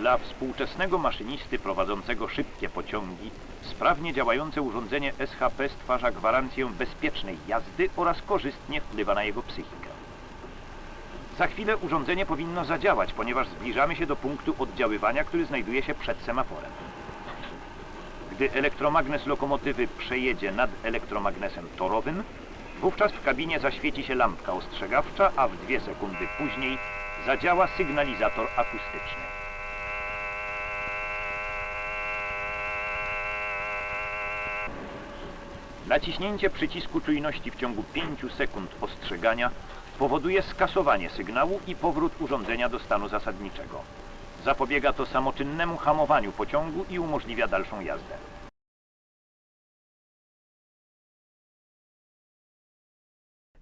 Dla współczesnego maszynisty prowadzącego szybkie pociągi sprawnie działające urządzenie SHP stwarza gwarancję bezpiecznej jazdy oraz korzystnie wpływa na jego psychikę. Za chwilę urządzenie powinno zadziałać, ponieważ zbliżamy się do punktu oddziaływania, który znajduje się przed semaforem. Gdy elektromagnes lokomotywy przejedzie nad elektromagnesem torowym, wówczas w kabinie zaświeci się lampka ostrzegawcza, a w dwie sekundy później zadziała sygnalizator akustyczny. Naciśnięcie przycisku czujności w ciągu 5 sekund ostrzegania powoduje skasowanie sygnału i powrót urządzenia do stanu zasadniczego. Zapobiega to samoczynnemu hamowaniu pociągu i umożliwia dalszą jazdę.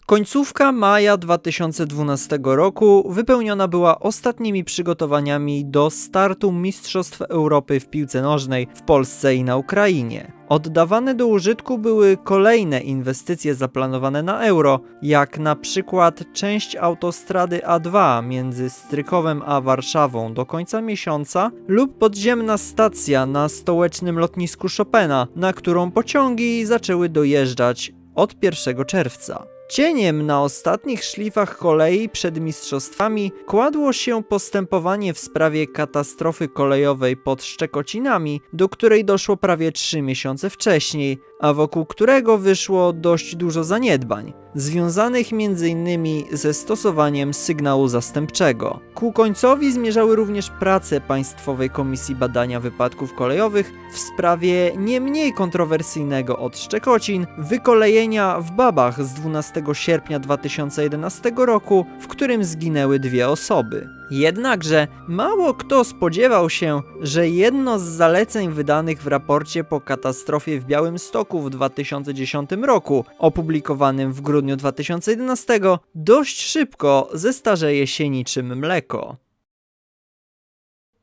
Końcówka maja 2012 roku wypełniona była ostatnimi przygotowaniami do startu Mistrzostw Europy w piłce nożnej w Polsce i na Ukrainie. Oddawane do użytku były kolejne inwestycje zaplanowane na euro, jak na przykład część autostrady A2 między Strykowem a Warszawą do końca miesiąca lub podziemna stacja na stołecznym lotnisku Chopina, na którą pociągi zaczęły dojeżdżać od 1 czerwca. Cieniem na ostatnich szlifach kolei przed mistrzostwami kładło się postępowanie w sprawie katastrofy kolejowej pod Szczekocinami, do której doszło prawie 3 miesiące wcześniej, a wokół którego wyszło dość dużo zaniedbań, związanych m.in. ze stosowaniem sygnału zastępczego. Ku końcowi zmierzały również prace Państwowej Komisji Badania Wypadków Kolejowych w sprawie nie mniej kontrowersyjnego od Szczekocin wykolejenia w Babach z 12 sierpnia 2011 roku, w którym zginęły dwie osoby. Jednakże mało kto spodziewał się, że jedno z zaleceń wydanych w raporcie po katastrofie w Białymstoku w 2010 roku, opublikowanym w grudniu 2011, dość szybko zestarzeje się niczym mleko.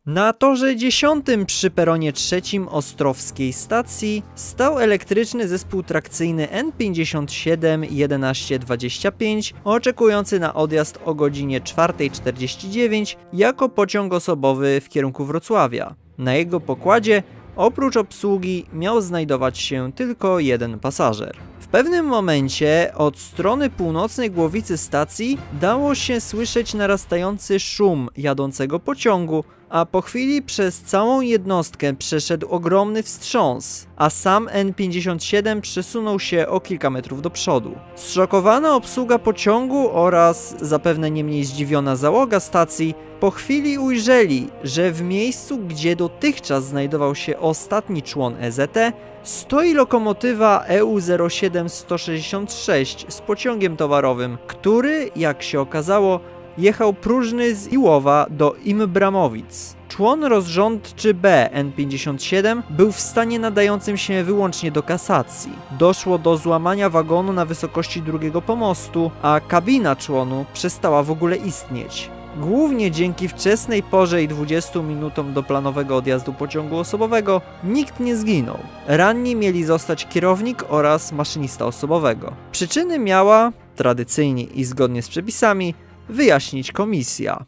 Na torze 10 przy peronie trzecim Ostrowskiej stacji stał elektryczny zespół trakcyjny N57 1125 oczekujący na odjazd o godzinie 4.49 jako pociąg osobowy w kierunku Wrocławia. Na jego pokładzie oprócz obsługi miał znajdować się tylko jeden pasażer. W pewnym momencie od strony północnej głowicy stacji dało się słyszeć narastający szum jadącego pociągu, a po chwili przez całą jednostkę przeszedł ogromny wstrząs, a sam N57 przesunął się o kilka metrów do przodu. Zszokowana obsługa pociągu oraz zapewne nie mniej zdziwiona załoga stacji po chwili ujrzeli, że w miejscu, gdzie dotychczas znajdował się ostatni człon EZT, stoi lokomotywa E EU07 166 z pociągiem towarowym, który, jak się okazało, jechał próżny z Iłowa do Imbramowic. Człon rozrządczy B N57 był w stanie nadającym się wyłącznie do kasacji. Doszło do złamania wagonu na wysokości drugiego pomostu, a kabina członu przestała w ogóle istnieć. Głównie dzięki wczesnej porze i 20 minutom do planowego odjazdu pociągu osobowego nikt nie zginął. Ranni mieli zostać kierownik oraz maszynista osobowego. Przyczyny miała, tradycyjnie i zgodnie z przepisami, wyjaśnić komisja.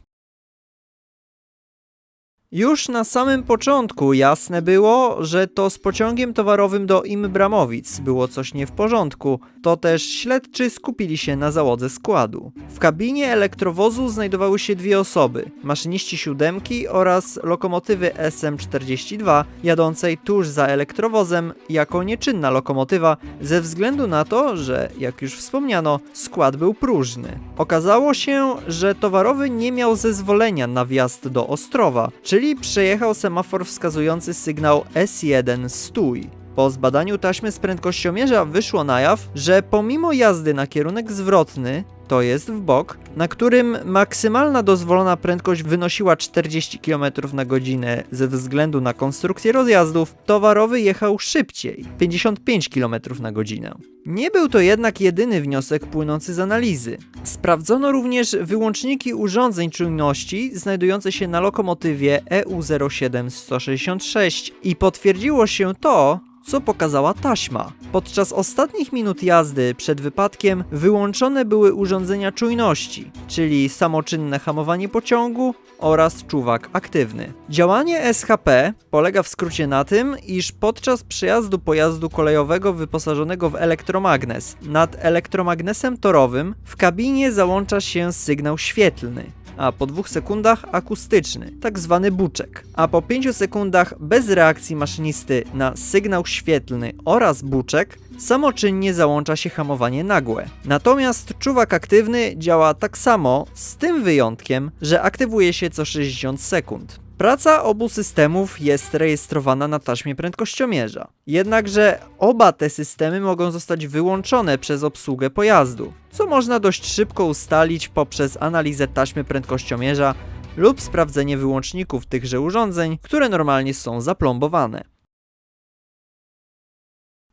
Już na samym początku jasne było, że to z pociągiem towarowym do Imbramowic było coś nie w porządku. To też śledczy skupili się na załodze składu. W kabinie elektrowozu znajdowały się dwie osoby: maszyniści siódemki oraz lokomotywy SM42, jadącej tuż za elektrowozem jako nieczynna lokomotywa, ze względu na to, że, jak już wspomniano, skład był próżny. Okazało się, że towarowy nie miał zezwolenia na wjazd do Ostrowa, czyli przejechał semafor wskazujący sygnał S1 stój. Po zbadaniu taśmy z prędkościomierza wyszło na jaw, że pomimo jazdy na kierunek zwrotny, to jest w bok, na którym maksymalna dozwolona prędkość wynosiła 40 km na godzinę ze względu na konstrukcję rozjazdów, towarowy jechał szybciej 55 km na godzinę. Nie był to jednak jedyny wniosek płynący z analizy. Sprawdzono również wyłączniki urządzeń czujności znajdujące się na lokomotywie E EU07 166 i potwierdziło się to, co pokazała taśma. Podczas ostatnich minut jazdy przed wypadkiem wyłączone były urządzenia czujności, czyli samoczynne hamowanie pociągu oraz czuwak aktywny. Działanie SHP polega w skrócie na tym, iż podczas przejazdu pojazdu kolejowego wyposażonego w elektromagnes nad elektromagnesem torowym w kabinie załącza się sygnał świetlny a po dwóch sekundach akustyczny, tak zwany buczek, a po 5 sekundach bez reakcji maszynisty na sygnał świetlny oraz buczek samoczynnie załącza się hamowanie nagłe. Natomiast czuwak aktywny działa tak samo, z tym wyjątkiem, że aktywuje się co 60 sekund. Praca obu systemów jest rejestrowana na taśmie prędkościomierza. Jednakże oba te systemy mogą zostać wyłączone przez obsługę pojazdu, co można dość szybko ustalić poprzez analizę taśmy prędkościomierza lub sprawdzenie wyłączników tychże urządzeń, które normalnie są zaplombowane.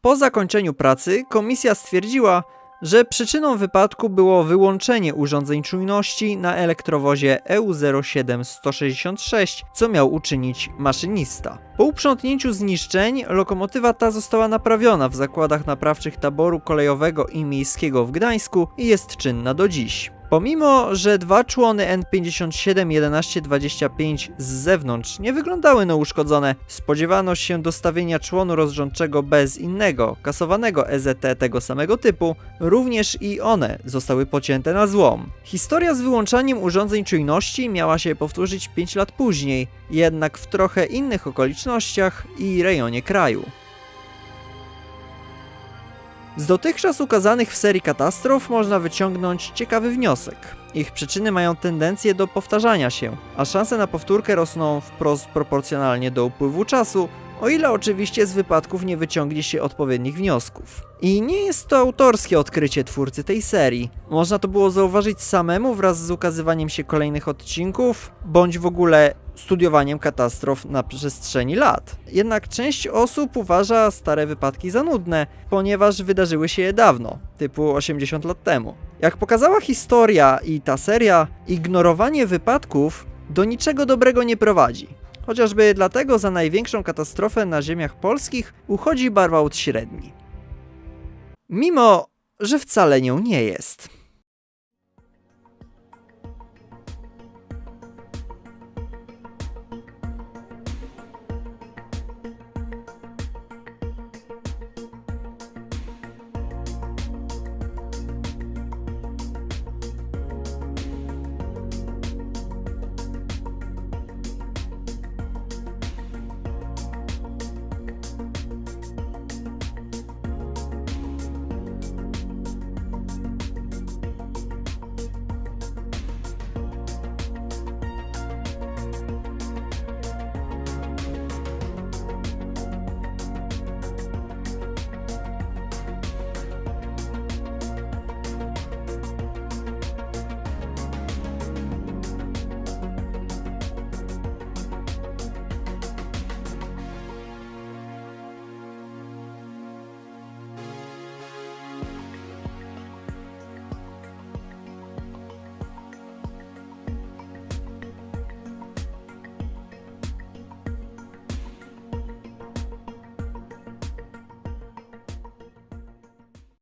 Po zakończeniu pracy komisja stwierdziła, że przyczyną wypadku było wyłączenie urządzeń czujności na elektrowozie E EU07166, co miał uczynić maszynista. Po uprzątnięciu zniszczeń lokomotywa ta została naprawiona w zakładach naprawczych taboru kolejowego i miejskiego w Gdańsku i jest czynna do dziś. Pomimo, że dwa człony N571125 z zewnątrz nie wyglądały na uszkodzone, spodziewano się dostawienia członu rozrządczego bez innego, kasowanego EZT tego samego typu, również i one zostały pocięte na złom. Historia z wyłączaniem urządzeń czujności miała się powtórzyć 5 lat później, jednak w trochę innych okolicznościach i rejonie kraju. Z dotychczas ukazanych w serii katastrof można wyciągnąć ciekawy wniosek. Ich przyczyny mają tendencję do powtarzania się, a szanse na powtórkę rosną wprost proporcjonalnie do upływu czasu, o ile oczywiście z wypadków nie wyciągnie się odpowiednich wniosków. I nie jest to autorskie odkrycie twórcy tej serii. Można to było zauważyć samemu wraz z ukazywaniem się kolejnych odcinków, bądź w ogóle studiowaniem katastrof na przestrzeni lat. Jednak część osób uważa stare wypadki za nudne, ponieważ wydarzyły się je dawno, typu 80 lat temu. Jak pokazała historia i ta seria, ignorowanie wypadków do niczego dobrego nie prowadzi. Chociażby dlatego za największą katastrofę na ziemiach polskich uchodzi Barwałt Średni. Mimo, że wcale nią nie jest.